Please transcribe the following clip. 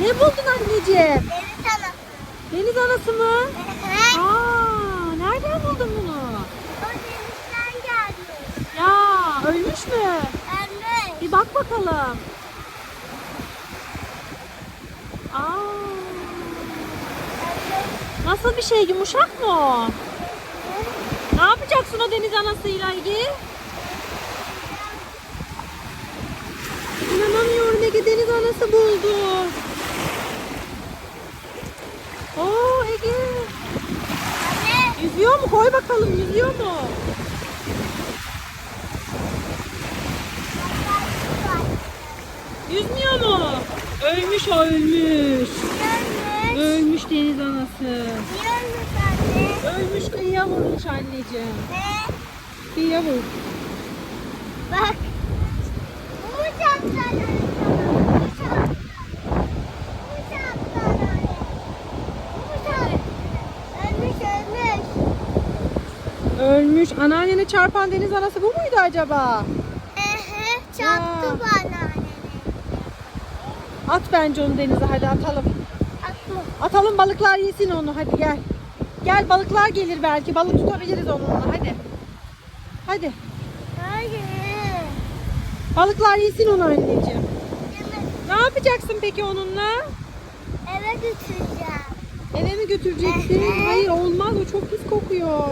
Ne buldun anneciğim? Deniz anası. Deniz anası mı? Evet. Aa, nereden buldun bunu? O denizden gelmiş. Ya ölmüş mü? Evet. Bir bak bakalım. Aa, nasıl bir şey yumuşak mı o? Ne yapacaksın o deniz anasıyla Ege? İnanamıyorum Ege deniz anası buldu. Oo Ege. Anne. Yüzüyor mu? Koy bakalım yüzüyor mu? Yüzmüyor mu? Ölmüş ölmüş. Görmüş. Ölmüş deniz anası. Görmüş anne. Ölmüş kıyıya vurmuş anneciğim. Ne? Kıyıya vur. Bak. Bu uçaklar anne. Bu uçaklar. Bu uçaklar anne. Bu uçak. Ölmüş ölmüş. Ölmüş. Anneannene çarpan deniz anası bu muydu acaba? Ehe çarptı Ya. bana annemi. At bence onu denize hadi atalım. Atma. Atalım balıklar yesin onu hadi gel. Gel balıklar gelir belki. Balık tutabiliriz onunla hadi. Hadi. Hayır. Balıklar yesin onu anneciğim. Yemek. Ne yapacaksın peki onunla? Eve götüreceğim. Eve mi götüreceksin? Hayır olmaz o çok pis kokuyor.